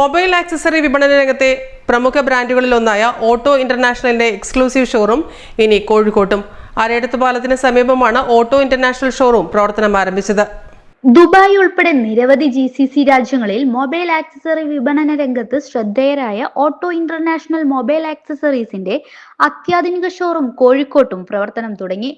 Mobile accessory വിപണന രംഗത്തെ പ്രമുഖ ബ്രാൻഡുകളിൽ ഒന്നായ ഓട്ടോ ഇന്റർനാഷണലിന്റെ എക്സ്ക്ലൂസീവ് ഷോറൂം ഇനി കോഴിക്കോട്ടും. അരയടത്ത് പാലത്തിന് സമീപമാണ് ഓട്ടോ ഇന്റർനാഷണൽ ഷോറൂം പ്രവർത്തനം ആരംഭിച്ചത്. ദുബായ് ഉൾപ്പെടെ നിരവധി ജി സി സി രാജ്യങ്ങളിൽ മൊബൈൽ ആക്സസറി വിപണന രംഗത്ത് ശ്രദ്ധേയരായ ഓട്ടോ ഇന്റർനാഷണൽ മൊബൈൽ ആക്സസറീസിന്റെ അത്യാധുനിക ഷോറൂം കോഴിക്കോട്ടും പ്രവർത്തനം തുടങ്ങി.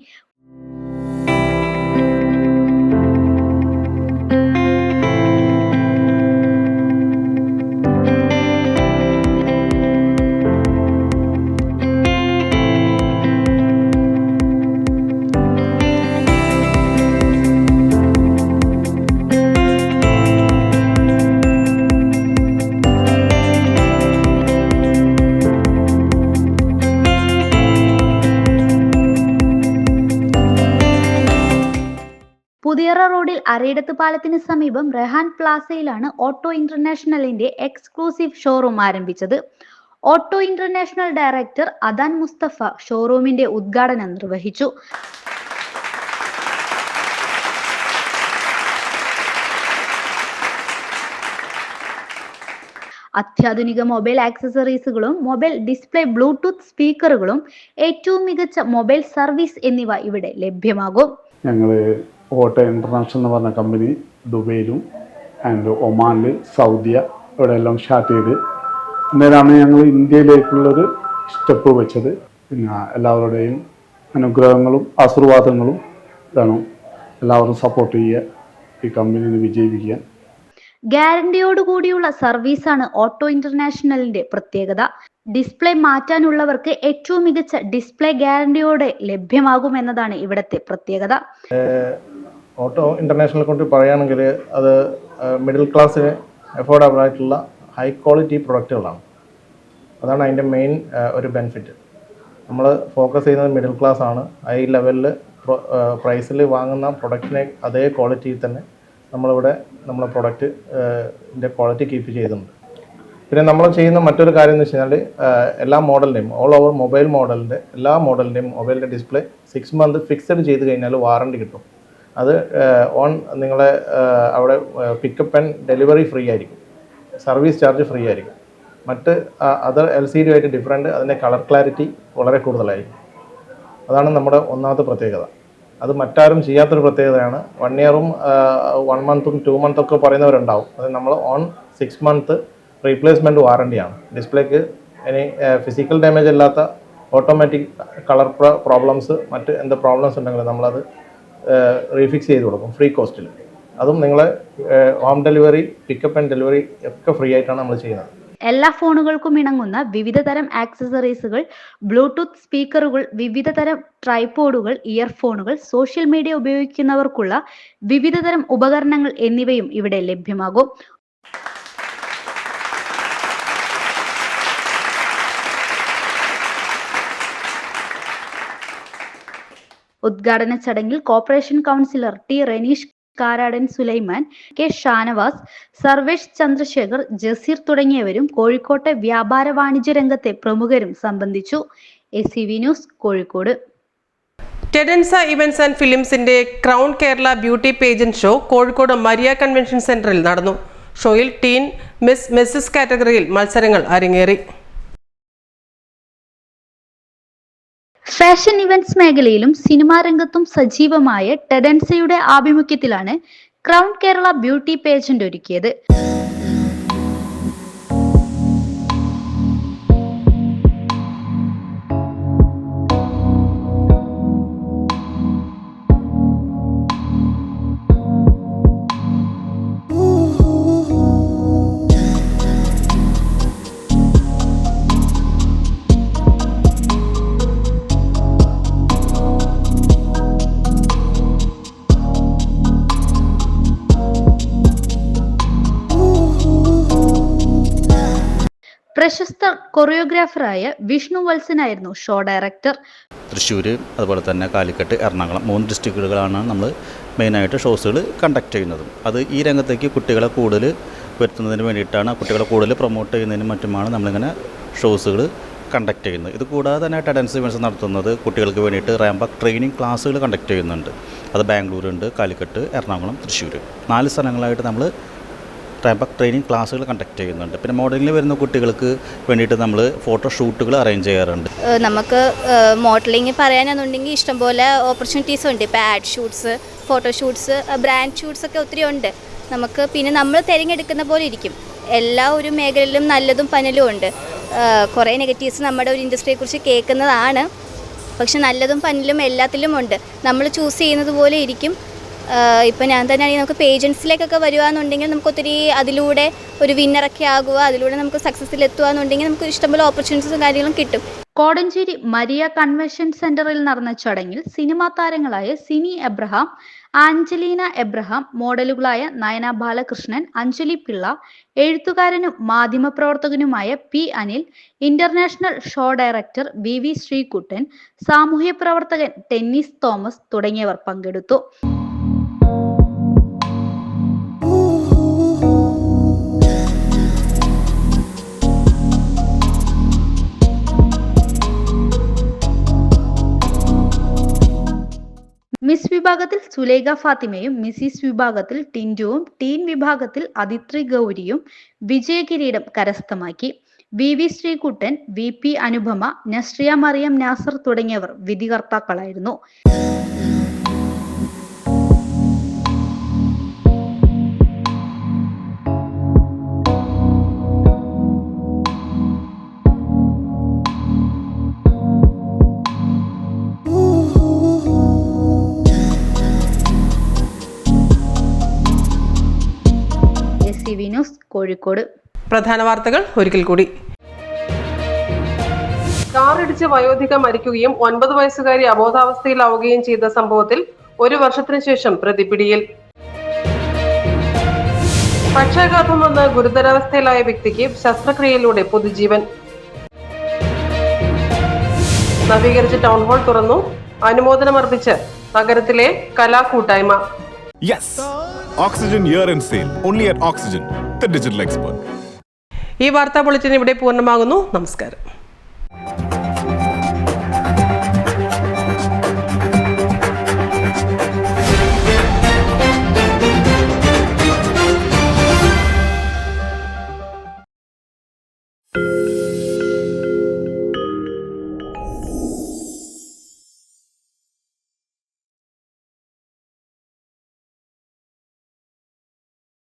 അരയിടത്ത് പാലത്തിന് സമീപം റെഹാൻ പ്ലാസയിലാണ് ഓട്ടോ ഇന്റർനാഷണലിന്റെ എക്സ്ക്ലൂസീവ് ഷോറൂം ആരംഭിച്ചത്. Auto international director Adan Mustafa ഷോറൂമിന്റെ ഉദ്ഘാടനം നിർവഹിച്ചു. അത്യാധുനിക മൊബൈൽ ആക്സസറീസുകളും മൊബൈൽ ഡിസ്പ്ലേ ബ്ലൂടൂത്ത് സ്പീക്കറുകളും ഏറ്റവും മികച്ച മൊബൈൽ സർവീസ് എന്നിവ ഇവിടെ ലഭ്യമാകും. ഞങ്ങൾ ഓട്ടോ ഇന്റർനാഷണൽ എന്ന് പറഞ്ഞ കമ്പനി ദുബൈയിലും ആൻഡ് ഒമാനിൽ സൗദിയ ഇവിടെ എല്ലാം സ്റ്റാർട്ട് ചെയ്ത്. അന്നേരമാണ് ഞങ്ങൾ ഇന്ത്യയിലേക്കുള്ളൊരു സ്റ്റെപ്പ് വെച്ചത്. പിന്നെ എല്ലാവരുടെയും അനുഗ്രഹങ്ങളും ആശീർവാദങ്ങളും വേണം. എല്ലാവരും സപ്പോർട്ട് ചെയ്യുക ഈ കമ്പനിനെ വിജയിപ്പിക്കാൻ ഗ്യാരണ്ടിയോടുകൂടിയുള്ള സർവീസാണ് ഓട്ടോ ഇന്റർനാഷണലിന്റെ പ്രത്യേകത. ഡിസ്പ്ലേ മാറ്റാനുള്ളവർക്ക് ഏറ്റവും മികച്ച ഡിസ്പ്ലേ ഗ്യാരണ്ടിയോടെ ലഭ്യമാകും എന്നതാണ് ഇവിടത്തെ പ്രത്യേകത. ഓട്ടോ ഇന്റർനാഷണൽ കൊണ്ട് പറയുകയാണെങ്കിൽ അത് മിഡിൽ ക്ലാസ്സിന് അഫോർഡബിൾ ആയിട്ടുള്ള ഹൈ ക്വാളിറ്റി പ്രൊഡക്റ്റുകളാണ് അതാണ് അതിന്റെ മെയിൻ ഒരു ബെനിഫിറ്റ് നമ്മൾ ഫോക്കസ് ചെയ്യുന്നത് മിഡിൽ ക്ലാസ് ആണ്. ഹൈ ലെവലിൽ പ്രൈസിൽ വാങ്ങുന്ന പ്രൊഡക്റ്റിനെ അതേ ക്വാളിറ്റിയിൽ തന്നെ നമ്മളിവിടെ നമ്മളെ പ്രൊഡക്റ്റ് ന്റെ ക്വാളിറ്റി കീപ്പ് ചെയ്തിട്ടുണ്ട് പിന്നെ നമ്മൾ ചെയ്യുന്ന മറ്റൊരു കാര്യം എന്ന് വെച്ച് കഴിഞ്ഞാൽ എല്ലാ മോഡലിന്റെയും ഓൾ ഓവർ മൊബൈൽ മോഡലിന്റെ എല്ലാ മോഡലിന്റെയും മൊബൈലിന്റെ ഡിസ്പ്ലേ സിക്സ് മന്ത് ഫിക്സഡ് ചെയ്ത് കഴിഞ്ഞാൽ വാറണ്ടി കിട്ടും. അത് ഓൺ നിങ്ങളെ അവിടെ പിക്കപ്പ് ആൻഡ് ഡെലിവറി ഫ്രീ ആയിരിക്കും. സർവീസ് ചാർജ് ഫ്രീ ആയിരിക്കും. മറ്റ് അതർ എൽ സി ഡി ആയിട്ട് ഡിഫറെന്റ് അതിന്റെ കളർ ക്ലാരിറ്റി വളരെ കൂടുതലായിരിക്കും. അതാണ് നമ്മുടെ ഒന്നാമത്തെ പ്രത്യേകത. അത് മറ്റാരും ചെയ്യാത്തൊരു പ്രത്യേകതയാണ്. വൺ ഇയറും വൺ മന്തും ടു മന്തൊക്കെ പറയുന്നവരുണ്ടാവും. അത് നമ്മൾ ഓൺ സിക്സ് മന്ത് റീപ്ലേസ്മെന്റ് വാറണ്ടിയാണ് ഡിസ്പ്ലേക്ക് ഇനി ഫിസിക്കൽ ഡാമേജ് അല്ലാത്ത ഓട്ടോമാറ്റിക് കളർ പ്രോബ്ലംസ് മറ്റ് എന്ത് പ്രോബ്ലംസ് ഉണ്ടെങ്കിലും നമ്മളത് റീഫിക്സ് ചെയ്ത് കൊടുക്കും ഫ്രീ കോസ്റ്റിൽ. അതും നിങ്ങളെ home delivery pickup and delivery ഒക്കെ ഫ്രീ ആയിട്ടാണ് നമ്മൾ ചെയ്യുന്നത്. എല്ലാ ഫോണുകൾക്കും ഇണങ്ങുന്ന വിവിധ തരം ആക്സസറീസുകൾ ബ്ലൂടൂത്ത് സ്പീക്കറുകൾ വിവിധ തരം ട്രൈപോഡുകൾ ഇയർഫോണുകൾ സോഷ്യൽ മീഡിയ ഉപയോഗിക്കുന്നവർക്കുള്ള വിവിധ തരം ഉപകരണങ്ങൾ എന്നിവയും ഇവിടെ ലഭ്യമാകും. ഉദ്ഘാടന ചടങ്ങിൽ corporation councillor T Reneesh Karadan Sulaiman K Shanavas Sarvesh Chandrasekhar Jaseer തുടങ്ങിയവരും കോഴിക്കോട്ടെ വ്യാപാര വാണിജ്യ രംഗത്തെ പ്രമുഖരും സംബന്ധിച്ചു. A C V news Kozhikode. ടെഡൻസ events and ഫിലിംസിന്റെ crown Kerala beauty pageant show Kozhikode Maria convention സെന്ററിൽ നടന്നു. ഷോയിൽ ടീൻ മിസ് മെസ്സിസ് കാറ്റഗറിയിൽ മത്സരങ്ങൾ അരങ്ങേറി. ഫാഷൻ ഇവന്റ്സ് മേഖലയിലും സിനിമാ രംഗത്തും സജീവമായ ടെഡൻസയുടെ ആഭിമുഖ്യത്തിലാണ് ക്രൗൺ കേരള ബ്യൂട്ടി പേജന്റ് ഒരുക്കിയത്. പ്രശസ്ത കൊറിയോഗ്രാഫറായ വിഷ്ണു വത്സനായിരുന്നു ഷോ ഡയറക്ടർ. തൃശ്ശൂർ അതുപോലെ തന്നെ കാലിക്കട്ട് എറണാകുളം മൂന്ന് ഡിസ്ട്രിക്റ്റുകളാണ് നമ്മൾ മെയിനായിട്ട് ഷോസുകൾ കണ്ടക്ട് ചെയ്യുന്നതും. അത് ഈ രംഗത്തേക്ക് കുട്ടികളെ കൂടുതൽ വരുത്തുന്നതിന് വേണ്ടിയിട്ടാണ് കുട്ടികളെ കൂടുതൽ പ്രൊമോട്ട് ചെയ്യുന്നതിനും മറ്റുമാണ് നമ്മളിങ്ങനെ ഷോസുകൾ കണ്ടക്ട് ചെയ്യുന്നത്. ഇത് കൂടാതെ തന്നെ ടെഡൻസ് ഇവൻസ് നടത്തുന്നത് കുട്ടികൾക്ക് വേണ്ടിയിട്ട് റാമ്പക് ട്രെയിനിങ് ക്ലാസ്സുകൾ കണ്ടക്ട് ചെയ്യുന്നുണ്ട്. അത് ബാംഗ്ലൂരുണ്ട് കാലിക്കട്ട് എറണാകുളം തൃശ്ശൂർ നാല് സ്ഥലങ്ങളായിട്ട് നമ്മൾ ട്രാമ്പക് ട്രെയിനിങ് ക്ലാസ്സുകൾ കണ്ടക്ട് ചെയ്യുന്നുണ്ട്. പിന്നെ മോഡലിംഗിൽ വരുന്ന കുട്ടികൾക്ക് വേണ്ടിയിട്ട് നമ്മൾ ഫോട്ടോ ഷൂട്ടുകൾ അറേഞ്ച് ചെയ്യാറുണ്ട്. നമുക്ക് മോഡലിംഗ് പറയാനെന്നുണ്ടെങ്കിൽ ഇഷ്ടംപോലെ ഓപ്പർച്യൂണിറ്റീസ് ഉണ്ട്. ഇപ്പോൾ ad shoots photo shoots brand shoots ഒക്കെ ഒത്തിരി ഉണ്ട്. നമുക്ക് പിന്നെ നമ്മൾ തിരഞ്ഞെടുക്കുന്ന പോലെ ഇരിക്കും. എല്ലാ ഒരു മേഖലയിലും നല്ലതും പനലും ഉണ്ട്. കുറേ നെഗറ്റീവ്സ് നമ്മുടെ ഒരു ഇൻഡസ്ട്രിയെക്കുറിച്ച് കേൾക്കുന്നതാണ്. പക്ഷെ നല്ലതും പനലും എല്ലാത്തിലും ഉണ്ട്. നമ്മൾ ചൂസ് ചെയ്യുന്നത് പോലെ ഇരിക്കും. ഇപ്പം ഞാൻ തന്നെയാണെങ്കിൽ നമുക്ക് പേജൻസിലേക്കൊക്കെ വരുവാന്നുണ്ടെങ്കിൽ നമുക്ക് ഒത്തിരി അതിലൂടെ ഒരു വിന്നറൊക്കെ ആകുക അതിലൂടെ നമുക്ക് സക്സസ്സിൽ എത്തുക എന്നുണ്ടെങ്കിൽ നമുക്ക് ഇഷ്ടംപോലെ ഓപ്പർച്യൂണിറ്റീസും കാര്യങ്ങളും കിട്ടും. കോടഞ്ചേരി മരിയ കൺവെൻഷൻ സെന്ററിൽ നടന്ന ചടങ്ങിൽ സിനിമാ താരങ്ങളായ സിനി എബ്രഹാം ആഞ്ചലീന എബ്രഹാം മോഡലുകളായ നയന ബാലകൃഷ്ണൻ അഞ്ജലി പിള്ള എഴുത്തുകാരനും മാധ്യമപ്രവർത്തകനുമായ P Anil international show director V V Sreekuttan സാമൂഹ്യ പ്രവർത്തകൻ ടെന്നീസ് തോമസ് തുടങ്ങിയവർ പങ്കെടുത്തു. വിഭാഗത്തിൽ സുലേഖ ഫാത്തിമയും മിസിസ് വിഭാഗത്തിൽ ടിന്റുവും ടീൻ വിഭാഗത്തിൽ അതിത്രി ഗൗരിയും വിജയകിരീടം കരസ്ഥമാക്കി. V V Sreekuttan V P Anupama Nazriya Mariyam Nasar തുടങ്ങിയവർ വിധികർത്താക്കളായിരുന്നു. കോഴിക്കോട്. പ്രധാന വാർത്തകൾ ഒരിക്കൽ കൂടി. കാറിടിച്ച് വയോധിക മരിക്കുകയും ഒൻപത് വയസ്സുകാരി അബോധാവസ്ഥയിലാവുകയും ചെയ്ത സംഭവത്തിൽ ഒരു വർഷത്തിനു ശേഷം പ്രതിപിടിയിൽ. പക്ഷാഘാതം വന്ന് ഗുരുതരാവസ്ഥയിലായ വ്യക്തിക്ക് ശസ്ത്രക്രിയയിലൂടെ പുതുജീവൻ. നവീകരിച്ച ടൗൺ ഹാൾ തുറന്നു. അനുമോദനമർപ്പിച്ച് നഗരത്തിലെ കലാകൂട്ടായ്മ year sale only at Oxygen, digital digital ഈ വാർത്താ ബുള്ളറ്റിൻ ഇവിടെ പൂർണമാകുന്നു. നമസ്കാരം.